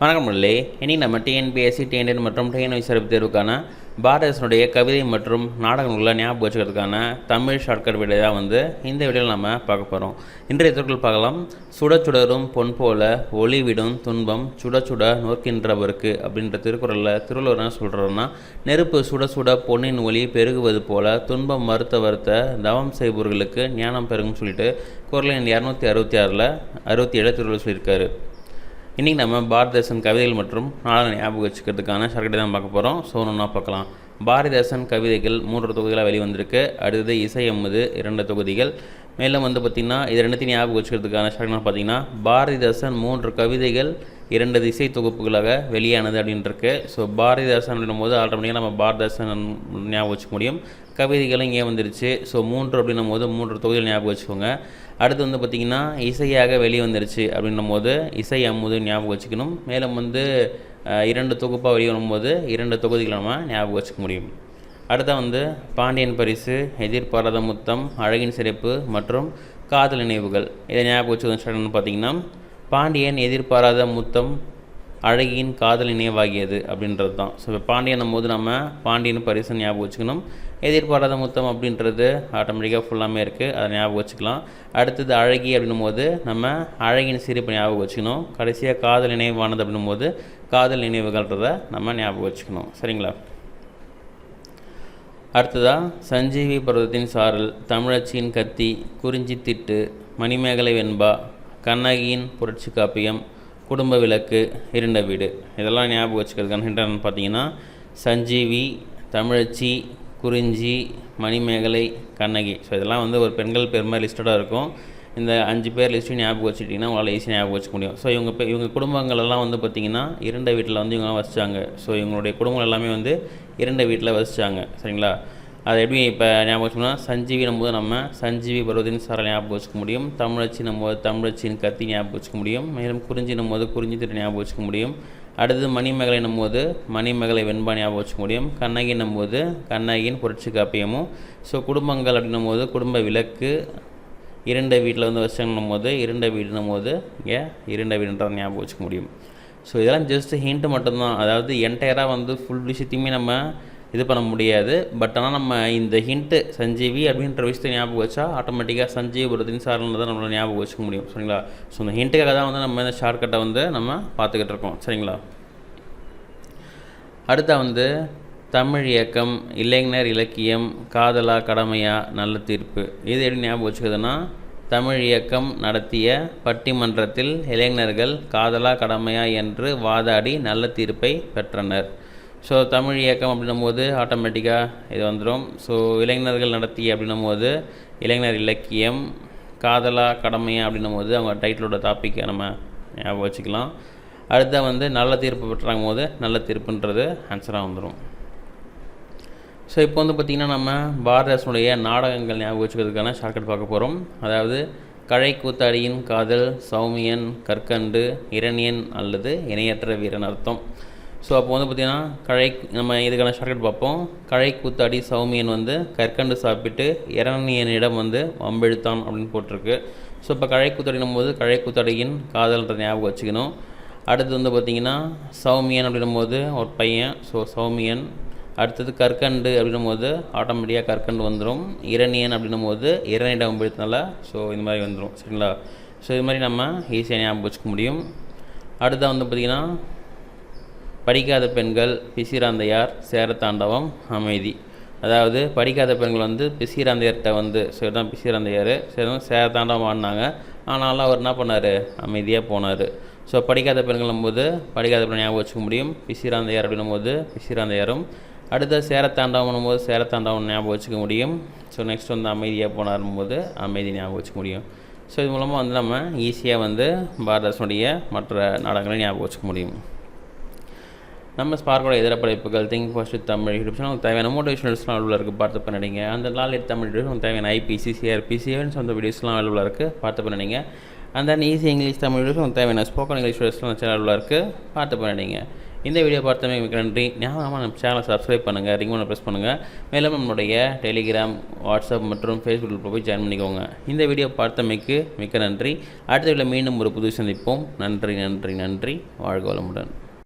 வணக்கம் முரளி. இனி நம்ம டிஎன்பிஎஸ்சி டிஎன்என் மற்றும் டிஎன்ஐ சிறப்பு தேர்வுக்கான பாரதேசனுடைய கவிதை மற்றும் நாடகங்களில் ஞாபகம் வச்சுக்கிறதுக்கான தமிழ் ஷார்ட்கட் வீடியோ தான் வந்து இந்த வீடியோவில் நம்ம பார்க்க போகிறோம் இன்றைய திருக்குறள் பார்க்கலாம். சுட சுடரும் பொன் போல ஒளிவிடும் துன்பம் சுட சுட நோக்கின்றவருக்கு அப்படின்ற திருக்குறளில் திருவள்ளுவர் என்ன சொல்கிறோன்னா நெருப்பு சுட சுட பொன்னின் ஒளி பெருகுவது போல துன்பம் மறுத்த வருத்த தவம் செய்பவர்களுக்கு ஞானம் பெருகும்னு சொல்லிட்டு குரலின் இரநூத்தி அறுபத்தி ஆறில் அறுபத்தி ஏழு திருவள்ளுவர் சொல்லியிருக்காரு. இன்றைக்கி நம்ம பாரதிதாசன் கவிதைகள் மற்றும் நாடகம் ஞாபகம் வச்சுக்கிறதுக்கான சர்க்கரை தான் பார்க்க போகிறோம் ஸோ ஒன்றா பார்க்கலாம். பாரதிதாசன் கவிதைகள் மூன்று தொகுதிகளாக வெளிவந்திருக்கு. அடுத்தது இசை எம்மது இரண்டு தொகுதிகள். மேலும் வந்து பார்த்திங்கன்னா இது ரெண்டுத்தையும் ஞாபகம் வச்சுக்கிறதுக்கான ஷர்க்கட் பார்த்தீங்கன்னா பாரதிதாசன் மூன்று கவிதைகள் இரண்டு இசை தொகுப்புகளாக வெளியானது அப்படின்ட்டு ஸோ பாரதிதாசன் அப்படின்னும் போது ஆல்ரெடியாக நம்ம பாரதிதாசன் ஞாபகம் வச்சுக்க முடியும். கவிதைகளும் இங்கே வந்துருச்சு. ஸோ மூன்று அப்படின்னும் போது மூன்று தொகுதிகள் ஞாபகம் வச்சுக்கோங்க. அடுத்து வந்து பார்த்திங்கன்னா இசையாக வெளியே வந்துருச்சு அப்படின்னும் போது இசை அம்முது ஞாபகம் வச்சுக்கணும். மேலும் வந்து இரண்டு தொகுப்பாக வெளியே வரும்போது இரண்டு தொகுதிகளை நம்ம ஞாபகம் வச்சுக்க முடியும். அடுத்த வந்து பாண்டியன் பரிசு எதிர்பாராத முத்தம் அழகின் சிறப்பு மற்றும் காதல் நினைவுகள். இதை ஞாபகம் வச்சுக்கணும் பார்த்தீங்கன்னா பாண்டியன் எதிர்பாராத முத்தம் அழகியின் காதல் நினைவாகியது அப்படின்றது தான் ஸோ இப்போ பாண்டியன் போது நம்ம பாண்டியன் பரிசு ஞாபகம் வச்சுக்கணும். எதிர்பாராத முத்தம் அப்படின்றது ஆட்டோமேட்டிக்காக ஃபுல்லாமே இருக்குது அதை ஞாபகம் வச்சுக்கலாம். அடுத்தது அழகி அப்படின்னும் போது நம்ம அழகின் சிரிப்பு ஞாபகம் வச்சுக்கணும். கடைசியாக காதல் நினைவானது அப்படின்னும் போது காதல் நினைவுகள்ன்றதை நம்ம ஞாபகம் வச்சுக்கணும். சரிங்களா? அடுத்ததாக சஞ்சீவி பருவத்தின் சாரல் தமிழச்சியின் கத்தி குறிஞ்சி திட்டு மணிமேகலை வெண்பா கண்ணகியின் புரட்சி காப்பியம் குடும்ப விளக்கு இருண்ட வீடு. இதெல்லாம் ஞாபகம் வச்சுக்கிறதுக்கான hint பார்த்தீங்கன்னா சஞ்சீவி தமிழச்சி குறிஞ்சி மணிமேகலை கண்ணகி. ஸோ இதெல்லாம் வந்து ஒரு பெண்கள் பெருமை லிஸ்டடாக இருக்கும். இந்த அஞ்சு பேர் லிஸ்ட்டு ஞாபகம் வச்சுட்டிங்கன்னா உங்களால் ஈஸியாக ஞாபகம் வச்சுக்க முடியும். ஸோ இவங்க இவங்க குடும்பங்கள் எல்லாம் வந்து பார்த்திங்கன்னா இரண்ட வீட்டில் வந்து இவங்க வசித்தாங்க ஸோ இவங்களுடைய குடும்பம் எல்லாமே வந்து இரண்ட வீட்டில் வசித்தாங்க சரிங்களா? அதை எப்படி இப்போ ஞாபகம் வச்சோம்னா சஞ்சீவினும் போது நம்ம சஞ்சீவி பருவத்தின் சார ஞாபகம் வச்சுக்க முடியும். தமிழச்சி நம்ம தமிழச்சின் கத்தி ஞாபகம் வச்சுக்க முடியும். மேலும் குறிஞ்சி போது குறிஞ்சி திரு ஞாபகம் வச்சுக்க முடியும். அடுத்தது மணிமேகலை போது மணிமேகலை வெண்பா ஞாபகம் வச்சுக்க முடியும். கண்ணகி போது கண்ணகியின் புரட்சி காப்பியமும். ஸோ குடும்பங்கள் அப்படின்னும் போது குடும்ப விளக்கு. இரண்ட வீட்டில் வந்து வச்சாங்கன்னும் போது இரண்ட வீடுனும் போது இங்கே இரண்ட வீடுன்றதை ஞாபகம் வச்சுக்க முடியும். ஸோ இதெல்லாம் ஜஸ்ட் ஹிண்ட்டு மட்டும்தான். அதாவது என்டையராக வந்து ஃபுல் விஷயத்தையுமே நம்ம இது பண்ண முடியாது. பட் ஆனால் நம்ம இந்த ஹிண்ட்டு சஞ்சீவி அப்படின்ற விஷயத்தை ஞாபகம் வச்சா ஆட்டோமேட்டிக்காக சஞ்சீவ் ஒரு தின்சாரில் தான் நம்மளால் ஞாபகம் வச்சுக்க முடியும். சரிங்களா? ஸோ இந்த ஹிண்ட்டுக்காக தான் வந்து நம்ம இந்த ஷார்ட்கட்டை வந்து நம்ம பார்த்துக்கிட்டு இருக்கோம். சரிங்களா? அடுத்த வந்து தமிழ் இயக்கம் இளைஞர் இலக்கியம் காதலா கடமையா நல்ல தீர்ப்பு. இது எப்படி ஞாபகம் வச்சுக்கிறதுன்னா தமிழ் இயக்கம் நடத்திய பட்டிமன்றத்தில் இளைஞர்கள் காதலா கடமையா என்று வாதாடி நல்ல தீர்ப்பை பெற்றனர். ஸோ தமிழ் இயக்கம் அப்படின்னும் போது ஆட்டோமேட்டிக்காக இது வந்துடும் ஸோ இளைஞர்கள் நடத்தி அப்படின்னும் போது இளைஞர் இலக்கியம் காதலா கடமையா அப்படின்னும் போது அவங்க டைட்டிலோட டாப்பிக்கை நம்ம ஞாபகம் வச்சுக்கலாம். அடுத்த வந்து நல்ல தீர்ப்பு பெற்றாங்க போது நல்ல தீர்ப்புன்றது ஆன்சராக வந்துடும் ஸோ இப்போ வந்து பார்த்திங்கன்னா நம்ம பாரதிதாசனுடைய நாடகங்கள் ஞாபகம் வச்சுக்கிறதுக்கான ஷார்ட்கட் பார்க்க போகிறோம் அதாவது கழை கூத்தாடியின் காதல் சௌமியன் கற்கண்டு இரணியன் அல்லது இணையற்ற வீரன் அர்த்தம். ஸோ அப்போ வந்து பார்த்திங்கன்னா கழை நம்ம இதுக்கான ஷார்ட்கட் பார்ப்போம். கழை கூத்தாடி சௌமியன் வந்து கற்கண்டு சாப்பிட்டு இரணியனிடம் வந்து வம்பெழுத்தான் அப்படின்னு போட்டிருக்கு. ஸோ இப்போ கழை கூத்தாடினும் போது கழை கூத்தாடியின் காதல்ன்ற ஞாபகம் வச்சுக்கணும். அடுத்து வந்து பார்த்திங்கன்னா சௌமியன் அப்படின்னும் போது ஒரு பையன். ஸோ சௌமியன். அடுத்தது கற்கண்டு அப்படின்னும் போது ஆட்டோமேட்டிக்காக கற்கண்டு வந்துடும் இரணியன் அப்படின்னும் போது இரணியிடம் பிடித்தனால ஸோ இந்த மாதிரி வந்துடும் சரிங்களா? ஸோ இது மாதிரி நம்ம ஈஸியாக ஞாபகம் வச்சுக்க முடியும். அடுத்த வந்து பார்த்திங்கன்னா படிக்காத பெண்கள் பிசிராந்தையார் சேரத்தாண்டவம் அமைதி. அதாவது படிக்காத பெண்கள் வந்து பிசிராந்தையர்கிட்ட வந்து சரி தான் பிசிராந்தையார் சரி சேரத்தாண்டவம் ஆடினாங்க. ஆனாலும் அவர் என்ன பண்ணார்? அமைதியாக போனார். ஸோ படிக்காத பெண்களும் போது படிக்காத பெண் ஞாபகம் வச்சுக்க முடியும். பிசிராந்தையார் அப்படின்னும் போது பிசிராந்தையாரும் அடுத்த சேரத்தாண்டவம் போது சேரத்தாண்டவம் ஞாபகம் வச்சுக்க முடியும். ஸோ நெக்ஸ்ட் வந்து அமைதியாக போனாரும் போது அமைதி ஞாபகம் வச்சுக்க முடியும். ஸோ இது மூலமாக வந்து நம்ம ஈஸியாக வந்து பாரதாசனுடைய மற்ற நாடகங்களை ஞாபகம் வச்சுக்க முடியும். நம்ம ஸ்பார்க்கோட இதர படைப்புகள் think first Tamil YouTube channel உங்களுக்கு தேவையான மோட்டிவேஷனல்ஸ்லாம் அவைலபிளாக இருக்குது பார்த்து பண்ணிடுங்க அந்த நாள் தமிழ் வீடியோஸ் உங்களுக்கு தேவையான ஐபிசி சிஆர்பிசி சொந்த வீடியோஸ்லாம் அவைலபிளாக இருக்குது பார்த்து பண்ணிடுங்க அந்த ஈஸி இங்கிலீஷ் தமிழ் வீடியோஸ் உங்களுக்கு தேவையான ஸ்போக்கன் இங்கிலீஷ் வீடியோஸ்லாம் சேனல் அவைலபிளாக இருக்குது பார்த்து பண்ணிடுங்க இந்த வீடியோ பார்த்தமே மிக்க நன்றி. ஞாபகமாக நம்ம சேனலை சப்ஸ்கிரைப் பண்ணுங்கள் ரிங் ப்ரெஸ் பண்ணுங்கள் மேலும் நம்மளுடைய டெலிகிராம் வாட்ஸ்அப் மற்றும் ஃபேஸ்புக் குரூப்பில் போய் ஜாயின் பண்ணிக்கோங்க. இந்த வீடியோ பார்த்தமைக்கு மிக்க நன்றி. அடுத்த வீடியோவில் மீண்டும் ஒரு புது சந்திப்போம். நன்றி நன்றி நன்றி. வாழ்க வளமுடன்.